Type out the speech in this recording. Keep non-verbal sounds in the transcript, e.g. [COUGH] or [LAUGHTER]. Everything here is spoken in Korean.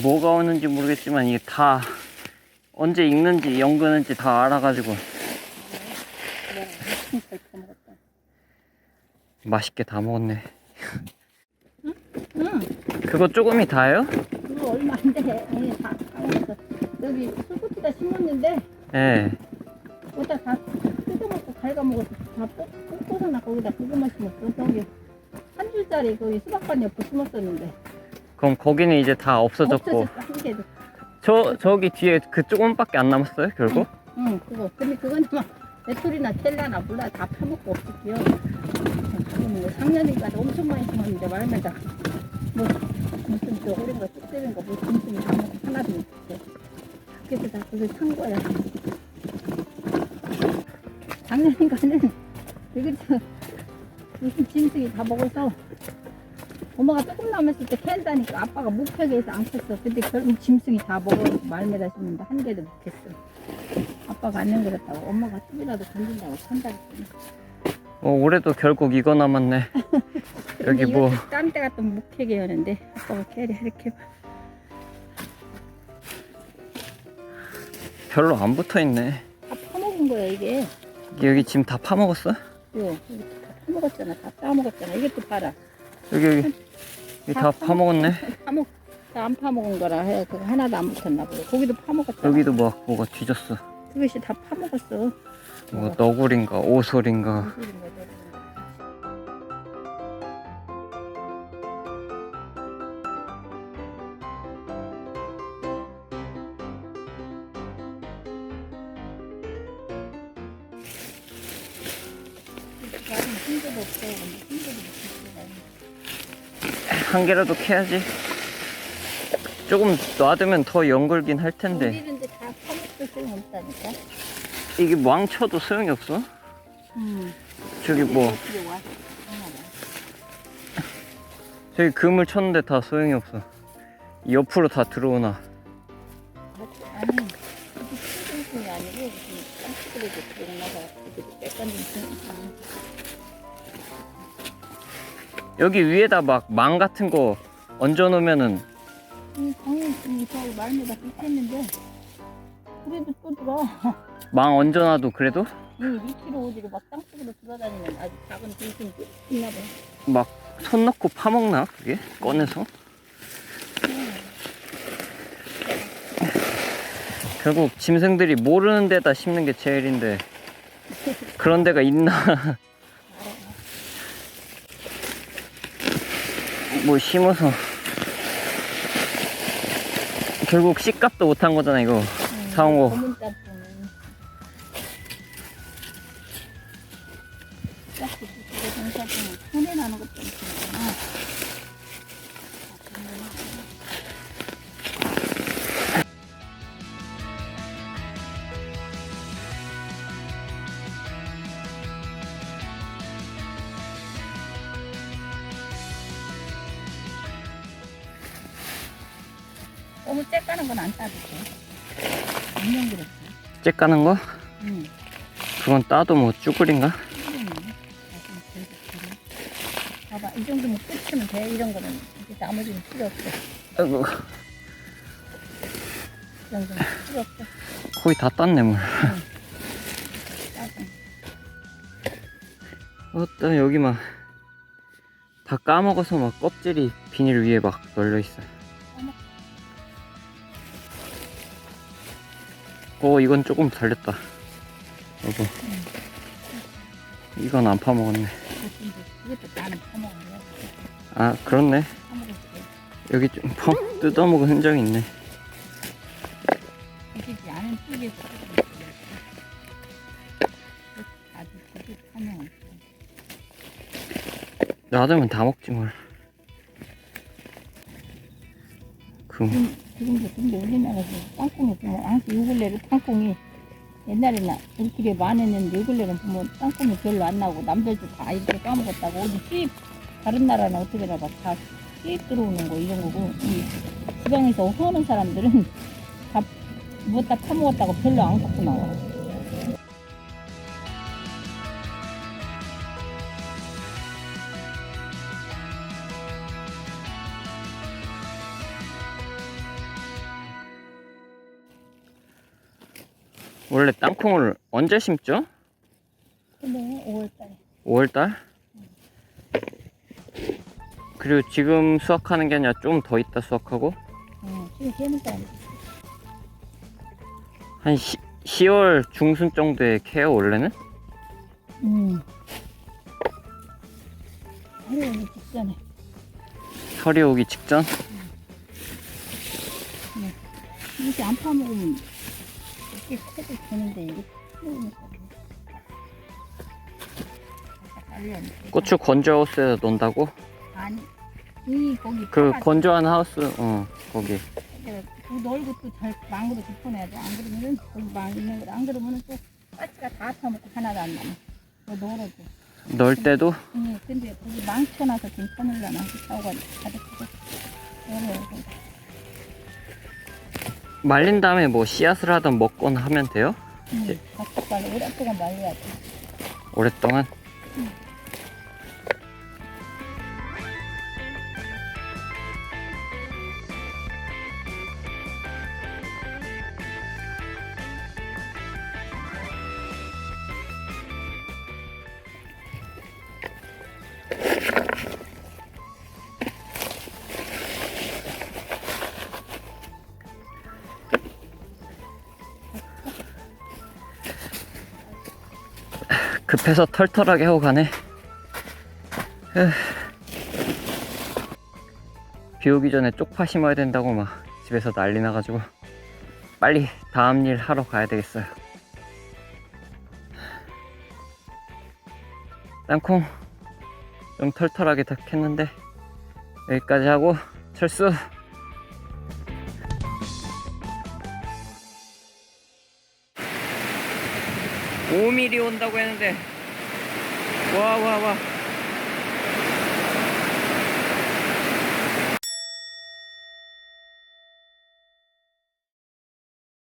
뭐가 오는지 모르겠지만 이게 다 언제 익는지 연그는지 다 알아가지고. 맛있게 다 먹었네. 응, 그거 조금이 다예요? 그거 얼마 안 돼. 예, 다 까먹었어. 여기 술꽃에다 심었는데, 예. 거기다 다 뜯어먹고 갉아먹어서 다 뽑- 나 거기다 그거만 심었어. 저기 한 줄짜리 거기 수박반 옆에 심었었는데. 그럼 거기는 이제 다 없어졌고 없어졌어, 한 개도. 저 저기 뒤에 그 조금밖에 안 남았어요 결국? 응, 그거. 근데 그건 막 메토리나 텔라나 몰라 다 파먹고 없을게요. 그거는 뭐 작년인가 엄청 많이 심었는데 말마다 뭐 무슨 저 오랜 거 쑥대는 거뭐 짐승이 다 먹고 하나도 못 먹게. 그래서 다 그걸 산 거야. 작년인가는 저 [LAUGHS] 무슨 짐승이 다 먹어서 엄마가 조금 남았을 때 캔다니까 아빠가 목표게 해서 안 켰어. 근데 결국 짐승이 다 먹어 말매다 심는데 한 개도 못 켰어. 아빠가 안 연결했다고 엄마가 팁이라도 던진다고 산다 그랬더니 어, 올해도 결국 이거 남았네. [LAUGHS] 여기 뭐 갔다 못 캐게 하는데 아빠가 캐리 이렇게 봐. 별로 안 붙어 있네. 다 파먹은 거야 이게 여기 지금 다 파먹었어? 요 여기 다 파먹었잖아 다 따먹었잖아 이것도 봐라 여기 여기 여기 다 파먹었네. 파먹 다안 파먹은 거라 해 그거 하나도 안 붙었나 보다 거기도 파먹었잖아 여기도 뭐 뭐가 뒤졌어. 그것이 다 파먹었어 뭐 너구리인가 오솔인가. 나는 힘도 없어. 힘도 없어. 한 개라도 캐야지. 조금 놔두면 더 연글긴 할 텐데 우리는데 다 파먹을 소용 없다니까. 이게 망쳐도 소용이 없어. 음. 저기 뭐. 저기 그물 쳤는데 다 소용이 없어. 이 옆으로 다 들어오나. 아니, 이게 아니고. 여기 위에다 막 망 같은 거 얹어 놓으면은 이 당연히 이 저기 말미다 그래도 또 들어. 망 얹어 놔도 그래도 이 2kg 오지로 막 땅속으로 들어다니는 아주 작은 짐승이 있나 봐. 막 손 넣고 파먹나 그게 꺼내서 결국 짐승들이 모르는 데다 심는 게 제일인데 그런 데가 있나 [LAUGHS] 뭐 심어서 결국 씨값도 못한 거잖아 이거 사온 거. 검은 짬뽕 너무 째 까는 건 안 따도 돼. 안녕 그렇지. 째 까는 거 응. 그건 따도 뭐 쭈그린가 봐봐, 이 정도면 끝이면 돼. 이런 거는 이제 나머지는 필요 없어. 아이고 이 정도는 필요 없어. 거의 다 땄네 물. 어따 여기 막 다 까먹어서 막 껍질이 비닐 위에 막 널려 있어. 어 이건 조금 달렸다. 여보. 이건 안 파먹었네. 아 그렇네. 여기 좀 펑 뜯어먹은 흔적이 있네. 놔두면 다 먹지 뭘. 그 지금, 지금도 근데 우리나라에서 땅콩이 보면 항상 요 근래로 땅콩이 옛날에는 우리끼리 많았는데 요 근래는 보면 땅콩이 별로 안 나오고 남들도 다 이렇게 까먹었다고. 어디 수입 다른 나라는 어떻게 알아 다 수입 들어오는 거 이런 거고. 이 지방에서 오는 사람들은 [LAUGHS] 다 무엇 다 파먹었다고 별로 안 갖고 나와 원래 땅콩을 언제 심죠? 근데 5월달에 5월달? 그리고 지금 수확하는 게 아니라 좀 더 있다 수확하고 어, 지금 한 10, 10월 중순 정도에 캐요 원래는? 음. 하루는 직전에 설이 오기 직전? 이렇게 안 파먹으면 커도 되는데 이거 파먹으니까 알려야 고추 건조 하우스에다 놓는다고? 아니 이 거기 그 파가 건조한 하우스 어 거기 내가 그 넓고 또잘 망으로 덮어놔야 돼. 안 그러면은 거기 망 있는 거안 그러면은 또 가치가 다 타먹고 하나도 안 남아. 더 널어줘. 넣을 때도 응, 근데 거기 망쳐놔서 괜찮으려나 사고가 가득하고. 그래서 말린 다음에 뭐 씨앗을 하든 먹거나 하면 돼요? 응, 바짝발로 오랫동안 말려야 돼. 오랫동안 급해서 털털하게 하고 가네. 비 오기 전에 쪽파 심어야 된다고 막 집에서 난리 나가지고 빨리 다음 일 하러 가야 되겠어요. 땅콩 좀 털털하게 다 캤는데 여기까지 하고 철수. 5mm 온다고 했는데. 와 와 와